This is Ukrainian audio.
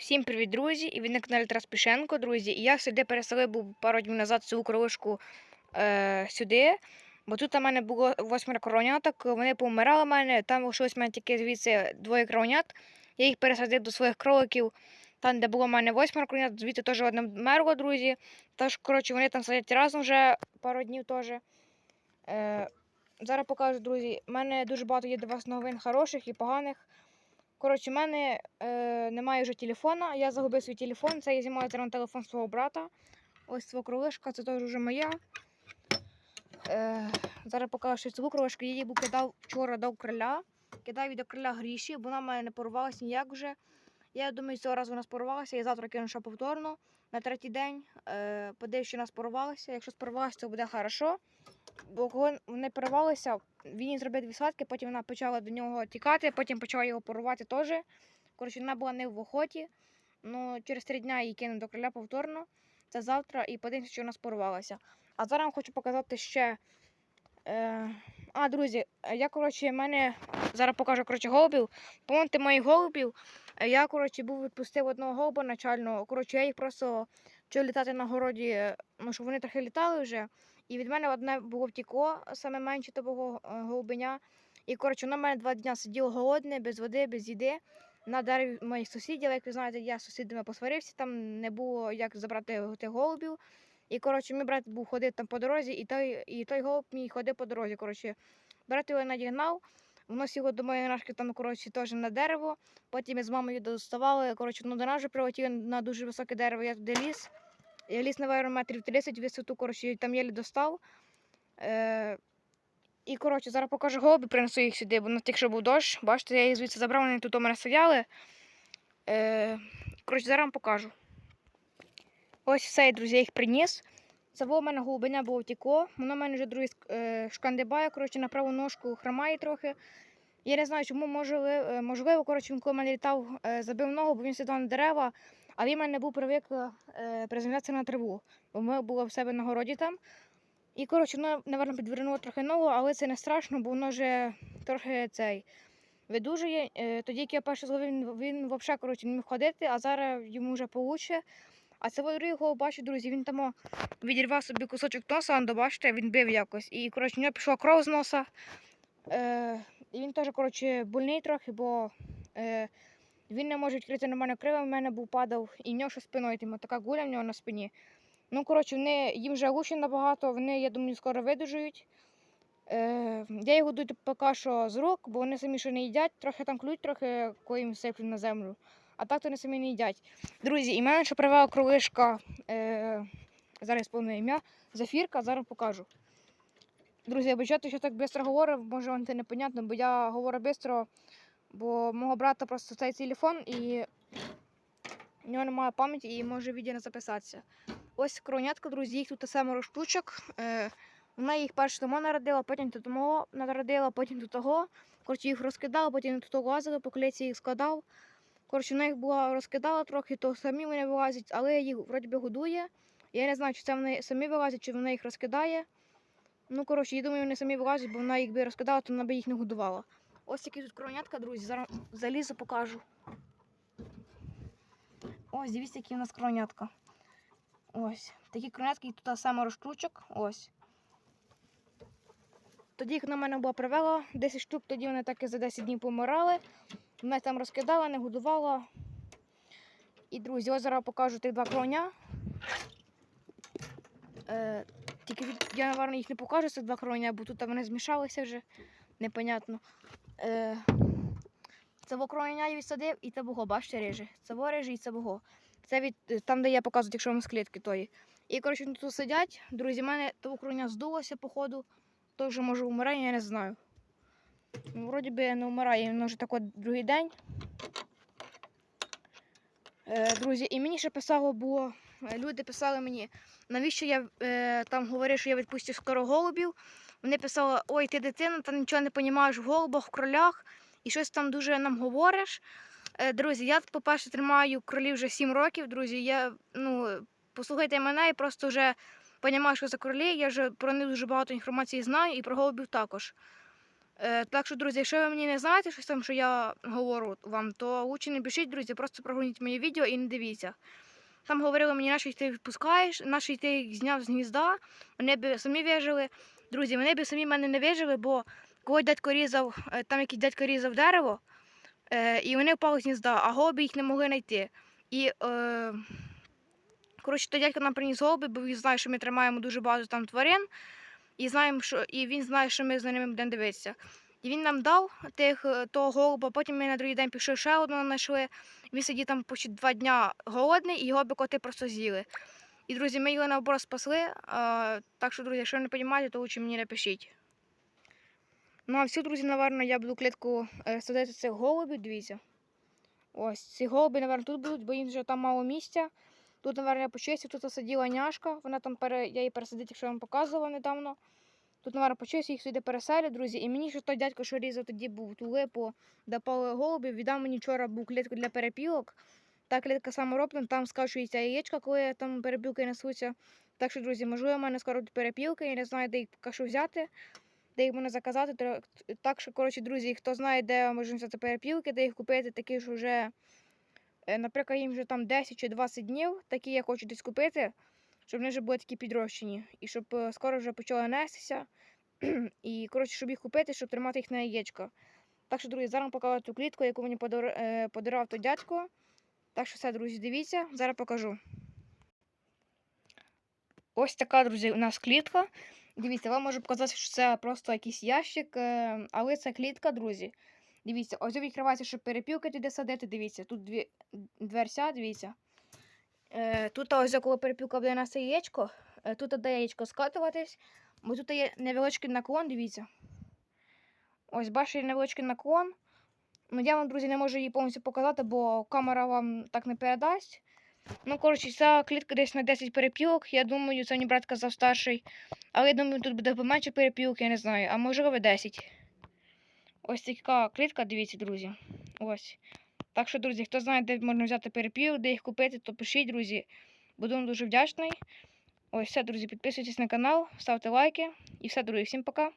Всім привіт, друзі! І ви на каналі Тарас Пішенко, друзі. І я сюди переселив був пару днів назад цю кролишку е, сюди. Бо тут у мене було восьмеро короняток, вони повмирали в мене, там лишилось в мене тільки звідси двоє коронят. Я їх пересадив до своїх кроликів. Там, де було в мене восьмеро коронят, звідти теж одне вмерло, друзі. Тож, коротше, вони там сидять разом вже пару днів теж. Е, зараз покажу, друзі. У мене дуже багато є до вас новин хороших і поганих. Коротше, в мене е, немає вже телефона. Я загубив свій телефон. Це я знімаю зараз телефон свого брата. Ось ця кролишка, це теж вже моя. Е, зараз покажу, що цю кролишку я її кидав вчора до кроля. Кидав її до криля гріші, вона в мене не порвалася ніяк вже. Я думаю, цього разу вона спорвалася. Я завтра кину ще повторно на третій день. Е, подивлюсь, що вона спорвалася. Якщо спорвалася, то буде хорошо. Бо коли вони порвалися, він зробив дві схватки, потім вона почала до нього тікати, потім почала його порвати теж. Коротше, вона була не в охоті. Ну, через три дні її кинув до кроля повторно. Це завтра і подивимося, що вона спорвалася. А зараз вам хочу показати ще. Е... А, друзі, я, коротше, в мене зараз покажу коротше, голубів. Помните моїх голубів. Я, коротше, був відпустив одного голуба начального. Коротше, я їх просто вчив літати на городі, ну, щоб вони трохи літали вже. І від мене одне було втікло, саме менше того е, голубеня. І коротше, воно в мене два дні сиділо голодне, без води, без їди. На дереві моїх сусідів, як ви знаєте, я з сусідами посварився, там не було як забрати тих голубів. І коротше, мій брат був ходив там по дорозі, і той, і той голуб мій ходив по дорозі. Коротше, брат його надігнав, воно сіло до моєї ножки там, коротше, теж на дерево. Потім ми з мамою доставали. Коротше, ну, до нас вже прилетіли на дуже високе дерево, я туди ліз. Я ліз, наверное, метрів 30 висоту, коротше, там єлі достав. Е, і, коротше, зараз покажу голуби, принесу їх сюди, бо на тих, що був дощ. Бачите, я їх звідси забрав, вони тут у мене стояли. Е, коротше, зараз вам покажу. Ось все, друзі, їх приніс. Це було в мене голубеня було втекло. Воно в мене вже другий е, шкандибає, коротше, на праву ножку хромає трохи. Я не знаю, чому можливо, е, можливо коротше, він коли мене літав, е, забив ногу, бо він сідав на дерева, а він мене був привик е, приземлятися на траву. Бо ми були в себе на городі там. І, коротше, воно, напевно, підвернуло трохи ногу, але це не страшно, бо воно вже трохи цей видужує. Тоді, як я перше зловив, він, він взагалі коротше, не міг ходити, а зараз йому вже получше. А це другий його бачу, друзі, він там відірвав собі кусочок носа, он, бачите, він бив якось. І, коротше, в нього пішла кров з носа. Е, він теж, коротше, больний трохи, бо е, він не може відкрити нормально криво, в мене був падав, і нього ще спиною, тим, така гуля в нього на спині. Ну, коротше, вони їм вже лучше набагато, вони, я думаю, скоро видужують. Е, я їх годую поки що з рук, бо вони самі ще не їдять, трохи там клюють, трохи коли їм сиплю на землю. А так то вони самі не їдять. Друзі, і мене ще привела кролишка, е, зараз повне ім'я, Зафірка, зараз покажу. Друзі, я бачу, що так швидко говорю, може вам це непонятно, бо я говорю швидко, бо мого брата просто цей телефон і в нього немає пам'яті і може відео не записатися. Ось кронятка, друзі, їх тут семеро штучок. Е, вона їх перше тому народила, потім до того народила, потім до того. Коротше, їх розкидала, потім до того лазили, по кліці їх складав. Коротше, вона їх була розкидала трохи, то самі вони вилазять, але їх вроді би годує. Я не знаю, чи це вони самі вилазять, чи вона їх розкидає. Ну, коротше, я думаю, вони самі вилазять, бо вона їх би розкидала, то вона би їх не годувала. Ось такі тут кронятка, друзі. Зараз залізу покажу. Ось, дивіться, які у нас кронятка. Ось. Такі кронятки, їх тут саме штучок. Ось. Тоді їх на мене була привела 10 штук, тоді вони так і за 10 днів помирали. Мене там розкидала, не годувала. І, друзі, ось зараз покажу тих два кроня. Е, тільки я, напевно, їх не покажу, цих два кроня, бо тут вони змішалися вже. Непонятно. Е, це кроня я відсадив і це бого, бачите, реже. Це реже і це бого. Це від е, там, де я показую, якщо вам з клітки тої. І, коротше, тут сидять. Друзі, в мене того кроня здулося, походу. То вже може вмирає, я не знаю. Ну, Вроді би не вмирає, він вже такий другий день. Е, друзі, і мені ще писало було, люди писали мені, навіщо я е, там говорив, що я відпустю скоро голубів. Вони писали, ой, ти дитина, та нічого не розумієш в голубах, в кролях, і щось там дуже нам говориш. Е, друзі, я, по-перше, тримаю кролів вже 7 років, друзі. Я, ну, послухайте мене і просто вже розумію, що за кролі. Я вже про них дуже багато інформації знаю і про голубів також. Е, так що, друзі, якщо ви мені не знаєте щось там, що я говорю вам, то лучше не пишіть, друзі, просто прогоніть моє відео і не дивіться. Там говорили мені, наші ти випускаєш, наші ти їх зняв з гнізда, вони б самі вижили. Друзі, вони б самі мене не вижили, бо коли дядько різав, е, там якийсь дядько різав дерево, е, і вони впали з гнізда, а голуби їх не могли знайти. І, е, коротше, той дядько нам приніс голуби, бо він знає, що ми тримаємо дуже багато там тварин, і, знаємо, що, і він знає, що ми за ними будемо дивитися. І він нам дав тих, е, того голуба, потім ми на другий день пішли ще одного знайшли. Він сидів там почти два дня голодний, і його би коти просто з'їли. І, друзі, ми його наоборот спасли. Так що, друзі, якщо не розумієте, то лучше мені напишіть. Ну, а всю, друзі, напевно, я буду клітку е, садити цих голубів, дивіться. Ось, ці голуби, напевно, тут будуть, бо їм вже там мало місця. Тут, напевно, я почистив, тут сиділа няшка, вона там пере... я її пересадив, якщо я вам показувала недавно. Тут, напевно, почистив, їх сюди переселю, друзі. І мені ще той дядько, що різав тоді був ту липу, де пали голубів, віддав мені вчора був клітку для перепілок. Та клітка самороблена, там скачується яєчка, коли там перепілки несуться. Так що, друзі, можливо, в мене скоро перепілки, я не знаю, де їх що взяти, де їх можна заказати. Так що, коротше, друзі, хто знає, де можна взяти перепілки, де їх купити, такі ж вже, е, наприклад, їм вже там 10 чи 20 днів, такі я хочу десь купити, щоб вони вже були такі підрощені. І щоб е, скоро вже почали нестися. І, коротше, щоб їх купити, щоб тримати їх на яєчко. Так що, друзі, зараз покажу ту клітку, яку мені е, подарував той дядько. Так що все, друзі, дивіться, зараз покажу. Ось така, друзі, у нас клітка. Дивіться, вам можу показати, що це просто якийсь ящик, е, але це клітка, друзі. Дивіться, ось відкривається, щоб перепілки туди садити. Дивіться, тут дві дверця, дивіться. Е, тут ось коли перепілка буде на це яєчко, е, тут де яєчко скатуватись, бо тут є невеличкий наклон, дивіться. Ось бачите, невеличкий наклон. Ну, я вам, друзі, не можу її повністю показати, бо камера вам так не передасть. Ну, коротше, ця клітка десь на 10 перепілок. Я думаю, це мені брат казав старший. Але я думаю, тут буде поменше перепілок, я не знаю. А можливо 10. Ось така клітка, дивіться, друзі. Ось. Так що, друзі, хто знає, де можна взяти перепів, де їх купити, то пишіть, друзі. Буду вам дуже вдячний. Ось все, друзі, підписуйтесь на канал, ставте лайки. І все, друзі, всім пока.